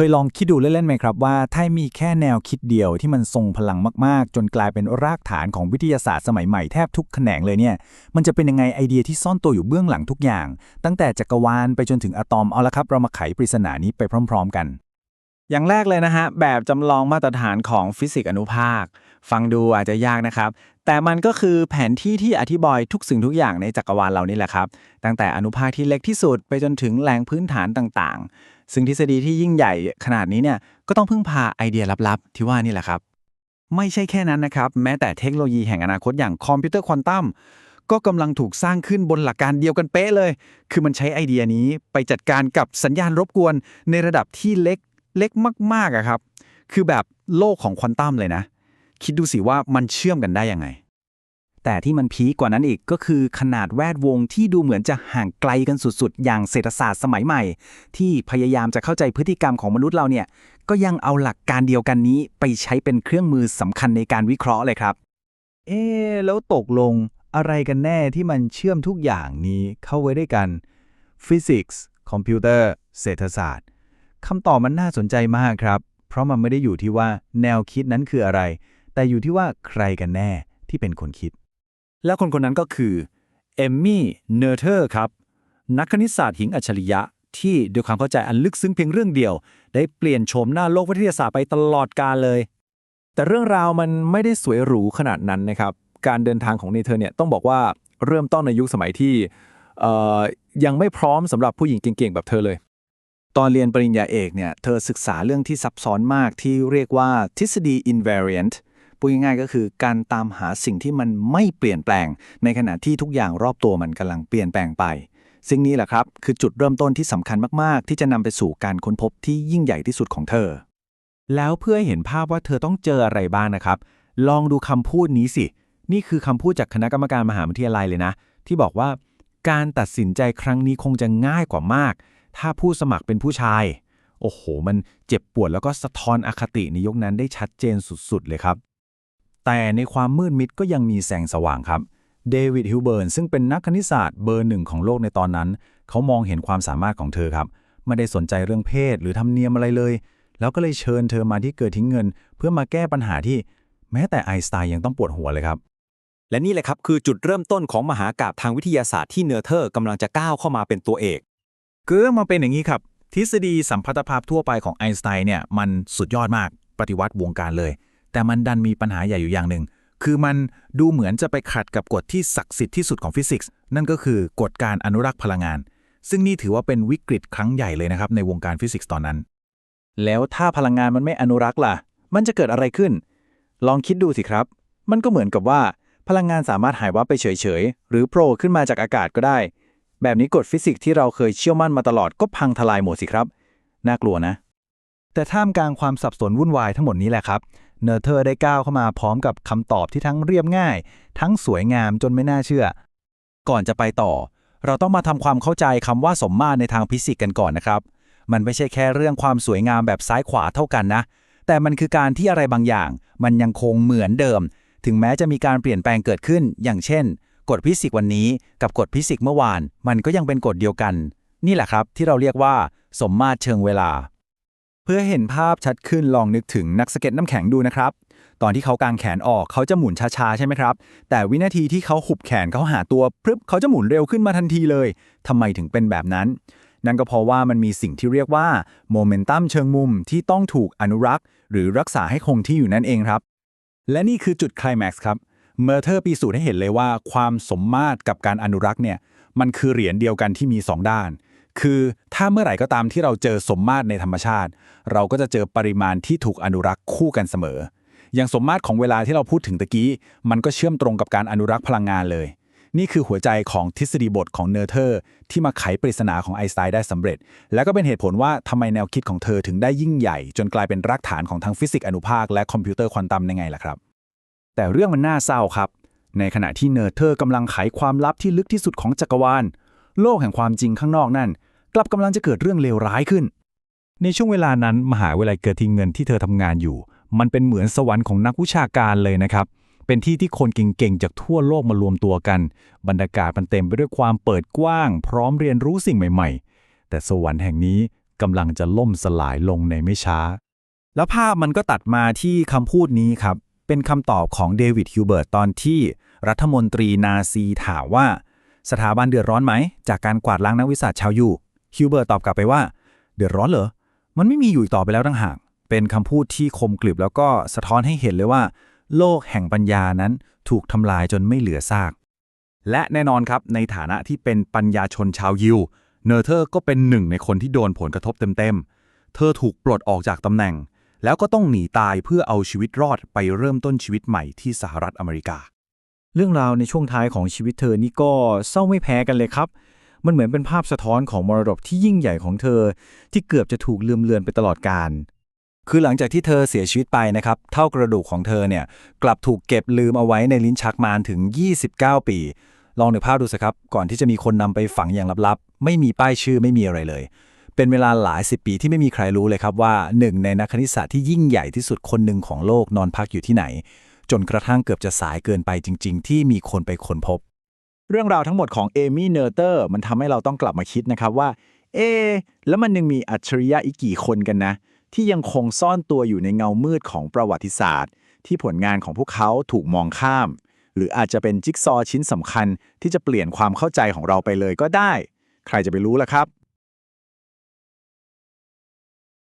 เคยลองคิดดูเล่นๆไหมครับว่าถ้ามีแค่แนวคิดเดียวที่มันทรงพลังมากๆ จนกลายเป็นรากฐานของวิทยาศาสตร์สมัยใหม่แทบทุกแขนงเลยเนี่ย มันจะเป็นยังไงไอเดียที่ซ่อนตัวอยู่เบื้องหลังทุกอย่าง ตั้งแต่จักรวาลไปจนถึงอะตอมเอาละครับ เรามาไขปริศนานี้ไปพร้อม ๆ กัน อย่างแรกเลยนะฮะแบบจำลองมาตรฐานของฟิสิกส์อนุภาค ฟังดูอาจจะยากนะครับ แต่มันก็คือแผนที่ที่อธิบายทุกสิ่งทุกอย่างในจักรวาลเรานี่แหละครับตั้งแต่อนุภาคที่เล็กที่สุดไปจนถึงแหล่งพื้นฐานต่างๆ ซึ่งทฤษฎีที่ยิ่งใหญ่ขนาดนี้เนี่ยก็ต้องพึ่งพาไอเดียลับๆ ที่ว่านี่แหละครับ ไม่ใช่แค่นั้นนะครับ แม้แต่เทคโนโลยีแห่งอนาคตอย่างคอมพิวเตอร์ควอนตัมก็กำลังถูกสร้างขึ้นบนหลักการเดียวกันเป๊ะเลย คือมันใช้ไอเดียนี้ไปจัดการกับสัญญาณรบกวนในระดับที่เล็กเล็กมากๆอะครับ คือแบบโลกของควอนตัมเลยนะ คิดดูสิว่ามันเชื่อมกันได้ยังไง แต่ที่มันพีคกว่านั้นอีกก็คือขนาดแวดวงที่ดูเหมือนจะห่างไกลกันสุดๆ อย่างเศรษฐศาสตร์สมัยใหม่ ที่พยายามจะเข้าใจพฤติกรรมของมนุษย์เราเนี่ย ก็ยังเอาหลักการเดียวกันนี้ไปใช้เป็นเครื่องมือสำคัญในการวิเคราะห์เลยครับ เอ๊แล้วตกลงอะไรกันแน่ที่มันเชื่อมทุกอย่างนี้เข้าไว้ด้วยกันฟิสิกส์คอมพิวเตอร์เศรษฐศาสตร์คำตอบมันน่าสนใจมากครับ เพราะมันไม่ได้อยู่ที่ว่าแนวคิดนั้นคืออะไร แต่อยู่ที่ว่าใครกันแน่ที่เป็นคนคิด และคนคนนั้นก็คือเอมมี่เนอร์เทอร์ครับ นักคณิตศาสตร์หญิงอัจฉริยะ ที่ด้วยความเข้าใจอันลึกซึ้งเพียงเรื่องเดียว ได้เปลี่ยนโฉมหน้าโลกวิทยาศาสตร์ไปตลอดกาลเลย แต่เรื่องราวมันไม่ได้สวยหรูขนาดนั้นนะครับ การเดินทางของเนเธอร์เนี่ยต้องบอกว่าเริ่มต้นในยุคสมัยที่เอ่ยังไม่พร้อมสำหรับผู้หญิงเก่งๆ แบบเธอเลย ตอนเรียนปริญญาเอกเนี่ย เธอศึกษาเรื่องที่ซับซ้อนมากที่เรียกว่าทฤษฎี invariant พูดง่ายๆก็คือการตามหาสิ่งที่มันไม่เปลี่ยนแปลง ในขณะที่ทุกอย่างรอบตัวมันกำลังเปลี่ยนแปลงไปซึ่งนี่แหละครับ คือจุดเริ่มต้นที่สำคัญมากๆ ที่จะนำไปสู่การค้นพบที่ยิ่งใหญ่ที่สุดของเธอ แล้วเพื่อเห็นภาพว่าเธอต้องเจออะไรบ้างนะครับ ลองดูคำพูดนี้สิ นี่คือคำพูดจากคณะกรรมการมหาวิทยาลัยเลยนะ ที่บอกว่า การตัดสินใจครั้งนี้คงจะง่ายกว่ามาก ถ้าผู้สมัครเป็นผู้ชายโอ้โห มันเจ็บปวดแล้วก็สะท้อนอคติในยกนั้นได้ชัดเจนสุดๆ เลยครับ แต่ในความมืดมิดก็ยังมีแสงสว่างครับ เดวิดฮิวเบิร์นซึ่งเป็นนักคณิตศาสตร์เบอร์หนึ่งของโลกในตอนนั้น เขามองเห็นความสามารถของเธอครับ ไม่ได้สนใจเรื่องเพศหรือธรรมเนียมอะไรเลย แล้วก็เลยเชิญเธอมาที่เกิดทิ้งเงิน เพื่อมาแก้ปัญหาที่แม้แต่ไอน์สไตน์ยังต้องปวดหัวเลยครับ และนี่แหละครับคือจุดเริ่มต้นของมหากาพย์ทางวิทยาศาสตร์ที่เนเธอร์กำลังจะก้าวเข้ามาเป็นตัวเอกคือเรื่องมาเป็นอย่างนี้ครับ ทฤษฎีสัมพัทธภาพทั่วไปของไอน์สไตน์เนี่ยมันสุดยอดมากปฏิวัติวงการเลย แต่มันดันมีปัญหาใหญ่อยู่อย่างหนึ่ง คือมันดูเหมือนจะไปขัดกับกฎที่ศักดิ์สิทธิ์ที่สุดของฟิสิกส์นั่นก็คือกฎการอนุรักษ์พลังงาน ซึ่งนี่ถือว่าเป็นวิกฤตครั้งใหญ่เลยนะครับในวงการฟิสิกส์ตอนนั้น แล้วถ้าพลังงานมันไม่อนุรักษ์ล่ะ มันจะเกิดอะไรขึ้น ลองคิดดูสิครับ มันก็เหมือนกับว่าพลังงานสามารถหายวับไปเฉยๆ หรือโผล่ขึ้นมาจากอากาศก็ได้ แบบนี้กฎฟิสิกส์ที่เราเคยเชื่อมั่นมาตลอดก็พังทลายหมดสิครับ น่ากลัวนะ แต่ท่ามกลางความสับสนวุ่นวายทั้งหมดนี้แหละครับ เนอร์เธอร์ได้ก้าวเข้ามาพร้อมกับคำตอบที่ทั้งเรียบง่าย ทั้งสวยงามจนไม่น่าเชื่อ ก่อนจะไปต่อ เราต้องมาทำความเข้าใจคำว่าสมมาตรในทางฟิสิกส์กันก่อนนะครับ มันไม่ใช่แค่เรื่องความสวยงามแบบซ้ายขวาเท่ากันนะ แต่มันคือการที่อะไรบางอย่าง มันยังคงเหมือนเดิม ถึงแม้จะมีการเปลี่ยนแปลงเกิดขึ้น อย่างเช่น กฎฟิสิกส์วันนี้ กับกฎฟิสิกส์เมื่อวาน มันก็ยังเป็นกฎเดียวกัน นี่แหละครับที่เราเรียกว่า สมมาตรเชิงเวลา พื่อเห็นภาพชัดขึ้นลองนึกถึงนักสเก็ตน้ำแข็งดูนะครับ ตอนที่เขากางแขนออกเขาจะหมุนช้าๆ ใช่ไหมครับ แต่วินาทีที่เขาหุบแขนเขาหาตัวพรึบเขาจะหมุนเร็วขึ้นมาทันทีเลยทำไมถึงเป็นแบบนั้น นั่นก็เพราะว่ามันมีสิ่งที่เรียกว่าโมเมนตัมเชิงมุมที่ต้องถูกอนุรักษ์ หรือรักษาให้คงที่อยู่นั่นเองครับ และนี่คือจุดไคลแม็กซ์ครับเมอร์เทอร์พิสูจน์ให้เห็นเลยว่า ความสมมาตรกับการอนุรักษ์เนี่ยมันคือเหรียญเดียวกันที่มี 2 ด้าน คือถ้าเมื่อไหร่ก็ตามที่เราเจอสมมาตรในธรรมชาติ เราก็จะเจอปริมาณที่ถูกอนุรักษ์คู่กันเสมอ อย่างสมมาตรของเวลาที่เราพูดถึงตะกี้ มันก็เชื่อมตรงกับการอนุรักษ์พลังงานเลย นี่คือหัวใจของทฤษฎีบทของเนอร์เทอร์ ที่มาไขปริศนาของไอน์สไตน์ได้สำเร็จ และก็เป็นเหตุผลว่าทำไมแนวคิดของเธอถึงได้ยิ่งใหญ่ จนกลายเป็นรากฐานของทั้งฟิสิกส์อนุภาคและคอมพิวเตอร์ควอนตัมยังไงล่ะครับ แต่เรื่องมันน่าเศร้าครับ ในขณะที่เนอร์เทอร์กำลังไขความลับที่ลึกที่สุดของจักรวาลโลกแห่งความจริงข้างนอกนั่นก ลับกำลังจะเกิดเรื่องเลวร้ายขึ้น ในช่วงเวลานั้นมหาวิทยาลัยเกิดทิงเงินที่เธอทำงานอยู่ มันเป็นเหมือนสวรรค์ของนักวิชาการเลยนะครับ เป็นที่ที่คนเก่งๆ จากทั่วโลกมารวมตัวกัน บรรยากาศมันเต็มไปด้วยความเปิดกว้าง พร้อมเรียนรู้สิ่งใหม่ ๆ แต่สวรรค์แห่งนี้กำลังจะล่มสลายลงในไม่ช้า แล้วภาพมันก็ตัดมาที่คำพูดนี้ครับ เป็นคำตอบของเดวิดฮิวเบิร์ตตอนที่รัฐมนตรีนาซีถามว่า สถาบันเดือดร้อนไหม จากการกวาดล้างนักวิชาชาวยู ฮิวเบิร์ตตอบกลับไปว่า เดือดร้อนเหรอ มันไม่มีอยู่ต่อไปแล้วทั้งหางเป็นคำพูดที่คมกริบแล้วก็สะท้อนให้เห็นเลยว่า โลกแห่งปัญญานั้นถูกทำลายจนไม่เหลือซาก และแน่นอนครับในฐานะที่เป็นปัญญาชนชาวยิว เนอร์เธอร์ก็เป็นหนึ่งในคนที่โดนผลกระทบเต็มๆ เธอถูกปลดออกจากตำแหน่ง แล้วก็ต้องหนีตายเพื่อเอาชีวิตรอดไปเริ่มต้นชีวิตใหม่ที่สหรัฐอเมริกา เรื่องราวในช่วงท้ายของชีวิตเธอนี่ก็เศร้าไม่แพ้กันเลยครับ มันเหมือนเป็นภาพสะท้อนของมรดกที่ยิ่งใหญ่ของเธอ ที่เกือบจะถูกลืมเลือนไปตลอดกาลคือหลังจากที่เธอเสียชีวิตไปนะครับ เท่ากระดูกของเธอเนี่ยกลับถูกเก็บลืมเอาไว้ในลิ้นชักมารถึง 29 ปี ลองนึกภาพดูสิครับ ก่อนที่จะมีคนนำไปฝังอย่างลับๆ ไม่มีป้ายชื่อไม่มีอะไรเลย เป็นเวลาหลายสิบปีที่ไม่มีใครรู้เลยครับว่าหนึ่งในนักคณิตศาสตร์ที่ยิ่งใหญ่ที่สุดคนหนึ่งของโลกนอนพักอยู่ที่ไหน จนกระทั่งเกือบจะสายเกินไปจริง ๆ ที่มีคนไปค้นพบ เรื่องราวทั้งหมดของเอมี่เนอร์เตอร์มันทำให้เราต้องกลับมาคิดนะครับว่า เอ แล้วมันยังมีอัจฉริยะอีกกี่คนกันนะ ที่ยังคงซ่อนตัวอยู่ในเงามืดของประวัติศาสตร์ ที่ผลงานของพวกเขาถูกมองข้าม หรืออาจจะเป็นจิ๊กซอว์ชิ้นสำคัญที่จะเปลี่ยนความเข้าใจของเราไปเลยก็ได้ ใครจะไปรู้ล่ะครับ